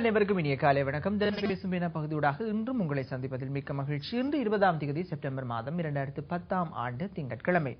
அனைவருக்கும் இனிய காலை வணக்கம். தினம் பேசும் என பகுதியூடாக இன்றும் உங்களை சந்திப்பதில் மிக்க மகிழ்ச்சி. இன்று இருபதாம் தேதி செப்டம்பர் மாதம் இரண்டாயிரத்து பத்தாம் ஆண்டு திங்கட்கிழமை.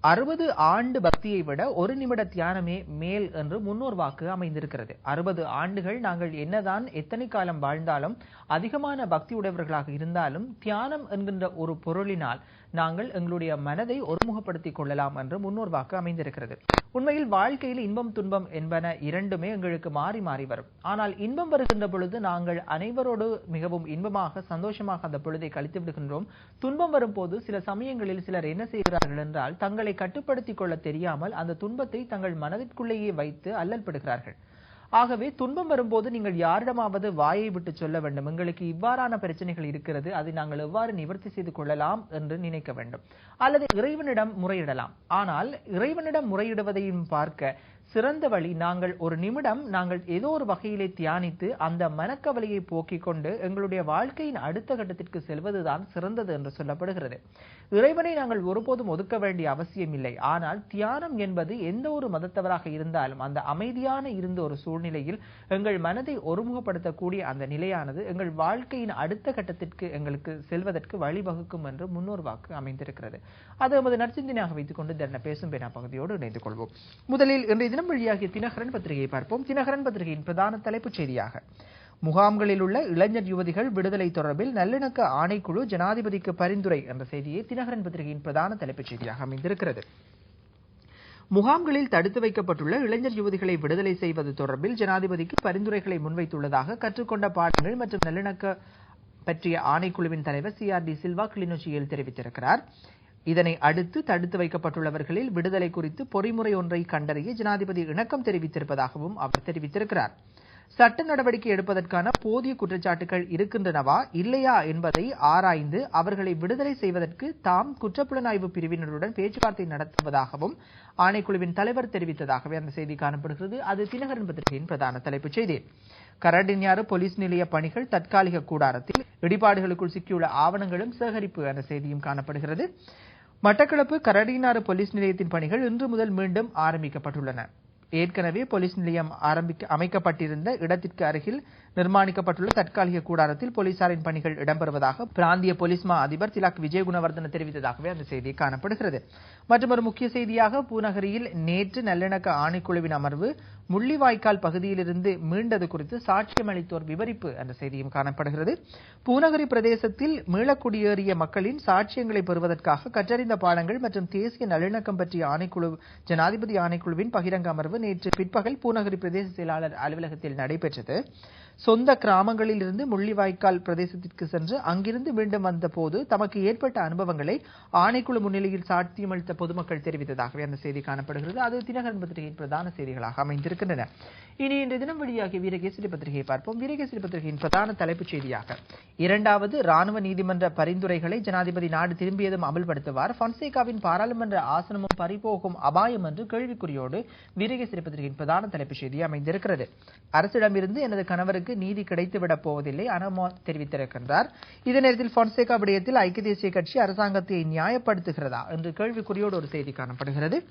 அறுபது ஆண்டு பக்தியை விட ஒரு நிமிட தியானமே மேல் என்று முன்னோர் வாக்கு அமைந்திருக்கிறது. அறுபது ஆண்டுகள் நாங்கள் என்னதான் எத்தனை காலம் வாழ்ந்தாலும் அதிகமான பக்தி உடையவர்களாக இருந்தாலும் தியானம் என்கின்ற ஒரு பொருளினால் நாங்கள் எங்களுடைய மனதை ஒருமுகப்படுத்திக் கொள்ளலாம் என்று முன்னோர் வாக்கு அமைந்திருக்கிறது. உண்மையில் வாழ்க்கையில் இன்பம் துன்பம் என்பன இரண்டுமே எங்களுக்கு மாறி மாறி வரும். ஆனால் இன்பம் வருகின்ற பொழுது நாங்கள் அனைவரோடு மிகவும் இன்பமாக சந்தோஷமாக அந்த பொழுதை கழித்து விடுகின்றோம். துன்பம் வரும்போது சில சமயங்களில் சிலர் என்ன செய்கிறார்கள் என்றால் தங்களை கட்டுப்படுத்திக் கொள்ள தெரியாமல் அந்த துன்பத்தை தங்கள் மனதிற்குள்ளேயே வைத்து அல்லல்படுகிறார்கள். ஆகவே துன்பம் வரும்போது நீங்கள் யாரிடமாவது வாயை விட்டு சொல்ல வேண்டும். எங்களுக்கு இவ்வாறான பிரச்சனைகள் இருக்கிறது. அதை நாங்கள் எவ்வாறு நிவர்த்தி செய்து கொள்ளலாம் என்று நினைக்க வேண்டும். அல்லது இறைவனிடம் முறையிடலாம். ஆனால் இறைவனிடம் முறையிடுவதையும் பார்க்க சிறந்த வழி நாங்கள் ஒரு நிமிடம் நாங்கள் ஏதோ ஒரு வகையிலே தியானித்து அந்த மனக்கவலையை போக்கிக் கொண்டு எங்களுடைய வாழ்க்கையின் அடுத்த கட்டத்திற்கு செல்வதுதான் சிறந்தது என்று சொல்லப்படுகிறது. இறைவனை நாங்கள் ஒருபோதும் ஒதுக்க வேண்டிய அவசியம் இல்லை. ஆனால் தியானம் என்பது எந்த ஒரு மதத்தவராக இருந்தாலும் அந்த அமைதியான இருந்த ஒரு சூழ்நிலையில் எங்கள் மனதை ஒருமுகப்படுத்தக்கூடிய அந்த நிலையானது எங்கள் வாழ்க்கையின் அடுத்த கட்டத்திற்கு எங்களுக்கு செல்வதற்கு வழிவகுக்கும் என்று முன்னோர் வாக்கு அமைந்திருக்கிறது. அது எமது நற்சிந்தனையாக வைத்துக் கொண்டு தன்ன பேசும் பேனா பகுதியோடு இணைந்து கொள்வோம். முதலில் இன்றைய தினம் வழியாகிய தினகரன் பத்திரிகையை பார்ப்போம். தினகரன் பத்திரிகையின் பிரதான தலைப்புச் செய்தியாக. முகாம்களில் உள்ள இளைஞர் யுவதிகள் விடுதலை தொடர்பில் நல்லிணக்க ஆணைக்குழு ஜனாதிபதிக்கு பரிந்துரை என்ற செய்தியை தினகரன் பத்திரிகையின் பிரதான தலைப்புச் செய்தியாக அமைந்திருக்கிறது. முகாம்களில் தடுத்து வைக்கப்பட்டுள்ள இளைஞர் யுவதிகளை விடுதலை செய்வது தொடர்பில் ஜனாதிபதிக்கு பரிந்துரைகளை முன்வைத்துள்ளதாக கற்றுக்கொண்ட பாடங்கள் மற்றும் நல்லிணக்க பற்றிய ஆணைக்குழுவின் தலைவர் சி ஆர் டி சில்வா கிளிநொச்சியில் தெரிவித்திருக்கிறார். இதனை அடுத்து தடுத்து வைக்கப்பட்டுள்ளவர்களில் விடுதலை குறித்து பொறிமுறை ஒன்றை கண்டறிய ஜனாதிபதி இணக்கம் தெரிவித்திருப்பதாகவும் அவர் தெரிவித்திருக்கிறார். சட்ட நடவடிக்கை எடுப்பதற்கான போதிய குற்றச்சாட்டுகள் இருக்கின்றனவா இல்லையா என்பதை ஆராய்ந்து அவர்களை விடுதலை செய்வதற்கு தாம் குற்றப்புலனாய்வு பிரிவினருடன் பேச்சுவார்த்தை நடத்துவதாகவும் ஆணைக்குழுவின் தலைவர் தெரிவித்ததாகவே அந்த செய்தி காணப்படுகிறது. அது தினகரன் பத்திரிகையின் பிரதான தலைப்புச் செய்தி. கரடின்யாறு போலீஸ் நிலைய பணிகள் தற்காலிக கூடாரத்தில் இடிபாடுகளுக்குள் சிக்கியுள்ள ஆவணங்களும் சேகரிப்பு என செய்தியும் காணப்படுகிறது. மட்டக்களப்பு கரடினாறு போலீஸ் நிலையத்தின் பணிகள் இன்று முதல் மீண்டும் ஆரம்பிக்கப்பட்டுள்ளன. ஏற்கனவே போலீஸ் நிலையம் ஆரம்பிக்க அமைக்கப்பட்டிருந்த இடத்திற்கு அருகில் நிர்மாணிக்கப்பட்டுள்ள தற்காலிக கூடாரத்தில் போலீசாரின் பணிகள் இடம்பெறுவதாக பிராந்திய போலீஸ் மா அதிபர் திலாக் விஜயகுணவர்தன தெரிவித்ததாகவே அந்த செய்தி காணப்படுகிறது. மற்றும் ஒரு முக்கிய செய்தியாக பூநகரியில் நேற்று நல்லிணக்க ஆணைக்குழுவின் அமர்வு முள்ளிவாய்க்கால் பகுதியிலிருந்து மீண்டது குறித்து சாட்சியம் அளித்தோர் விவரிப்பு என்ற செய்தியும் காணப்படுகிறது. பூநகரி பிரதேசத்தில் மீளக்குடியேறிய மக்களின் சாட்சியங்களை பெறுவதற்காக கற்றறிந்த பாடங்கள் மற்றும் தேசிய நல்லிணக்கம் பற்றிய ஆணைக்குழு ஜனாதிபதி ஆணைக்குழுவின் பகிரங்க அமர்வு நேற்று பிற்பகல் பூநகரி பிரதேச செயலாளர் அலுவலகத்தில் நடைபெற்றது. சொந்த கிராமங்களில் இருந்து முள்ளிவாய்க்கால் பிரதேசத்திற்கு சென்று அங்கிருந்து மீண்டும் வந்த போது தமக்கு ஏற்பட்ட அனுபவங்களை ஆணைக்குழு முன்னிலையில் சாட்சியமளித்த பொதுமக்கள் தெரிவித்ததாகவே அந்த செய்தி காணப்படுகிறது. அது தினகரன் பத்திரிகையின் பிரதான செய்திகளாக அமைந்திருக்கின்றன. இனி இன்றைய தினம் வெளியாகிய வீரகேசரி பத்திரிகையை பார்ப்போம். வீரகேசரி பத்திரிகையின் பிரதான தலைப்புச் செய்தியாக இரண்டாவது ராணுவ நீதிமன்ற பரிந்துரைகளை ஜனாதிபதி நாடு திரும்பியதும் அமல்படுத்துவார். பொன்சேகாவின் பாராளுமன்ற ஆசனமும் பறிபோகும் அபாயம் என்று கேள்விக்குறியோடு வீரகேசரி பத்திரிகையின் பிரதான தலைப்புச் செய்தி அமைந்திருக்கிறது. அரசிடமிருந்து எனது கணவருக்கு நீதி கிடைத்துவிடப் போவதில்லை அனமோ தெரிவித்திருக்கின்றார். இதே நேரத்தில் பொன்சேகா விடயத்தில் ஐக்கிய தேசிய கட்சி அரசாங்கத்தை நியாயப்படுத்துகிறதா? என்று கேள்விக்குறியோடு ஒரு செய்தி காணப்படுகிறது.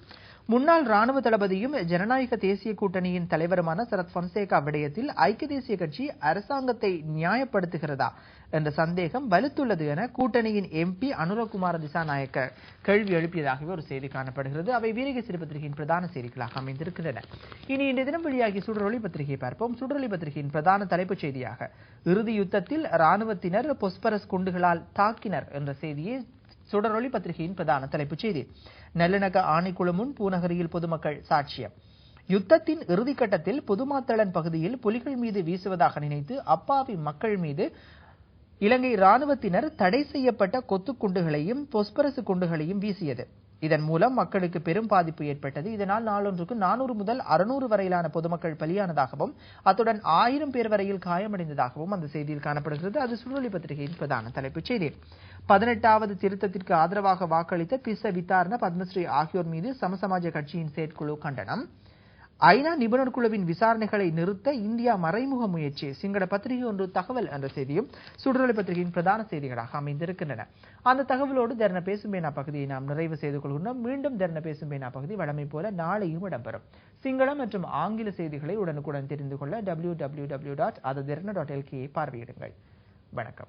முன்னாள் ராணுவ தளபதியும் ஜனநாயக தேசிய கூட்டணியின் தலைவருமான சரத் பொன்சேகா விடயத்தில் ஐக்கிய தேசிய கட்சி அரசாங்கத்தை நியாயப்படுத்துகிறதா என்ற சந்தேகம் வலுத்துள்ளது என கூட்டணியின் எம்பி அனுரகுமார திசாநாயக்க கேள்வி எழுப்பியதாகவே ஒரு செய்தி காணப்படுகிறது. அவை வீரகேசரி பத்திரிகையின் பிரதான செய்திகளாக அமைந்திருக்கின்றன. இனி இன்றைய தினம் வெளியாகி சுடரொலி பத்திரிகையை பார்ப்போம். சுடரொலி பத்திரிகையின் பிரதான தலைப்புச் செய்தியாக இறுதி யுத்தத்தில் ராணுவத்தினர் பொஸ்பரஸ் குண்டுகளால் தாக்கினர் என்ற செய்தியை சுடரொளி பத்திரிகையின் பிரதான தலைப்புச் செய்தி. நல்லிணக்க ஆணைக்குழு முன் பூநகரியில் பொதுமக்கள் சாட்சியம். யுத்தத்தின் இறுதிக்கட்டத்தில் புதுமாத்தளன் பகுதியில் புலிகள் மீது வீசுவதாக நினைத்து அப்பாவி மக்கள் மீது இலங்கை ராணுவத்தினர் தடை செய்யப்பட்ட கொத்து குண்டுகளையும் பொஸ்பரசு குண்டுகளையும் வீசியது. இதன் மூலம் மக்களுக்கு பெரும் பாதிப்பு ஏற்பட்டது. இதனால் நாளொன்றுக்கு நானூறு முதல் அறுநூறு வரையிலான பொதுமக்கள் பலியானதாகவும் அத்துடன் ஆயிரம் பேர் வரையில் காயமடைந்ததாகவும் அந்த செய்தியில் காணப்படுகிறது. அது சுழலி பத்திரிகையின் பிரதான தலைப்புச் செய்தி. பதினெட்டாவது திருத்தத்திற்கு ஆதரவாக வாக்களித்த பிச வித்தாரண பத்மஸ்ரீ ஆகியோர் மீது சமசமாஜ கட்சியின் செயற்குழு கண்டனம். ஐநா நிபுணர் குழுவின் விசாரணைகளை நிறுத்த இந்தியா மறைமுக முயற்சி. சிங்கள பத்திரிகை ஒன்று தகவல் என்ற செய்தியும் சுடுதலை பத்திரிகையின் பிரதான செய்திகளாக அமைந்திருக்கின்றன. அந்த தகவலோடு தர்ண பேசும் பேனா பகுதியை நாம் நிறைவு செய்து கொள்கின்றோம். மீண்டும் தர்ண பேசும் பேனா பகுதி வழமை போல நாளையும் இடம்பெறும். சிங்களம் மற்றும் ஆங்கில செய்திகளை உடனுக்குடன் தெரிந்து கொள்ள W W W dot dot எல்கேயை பார்வையிடுங்கள். வணக்கம்.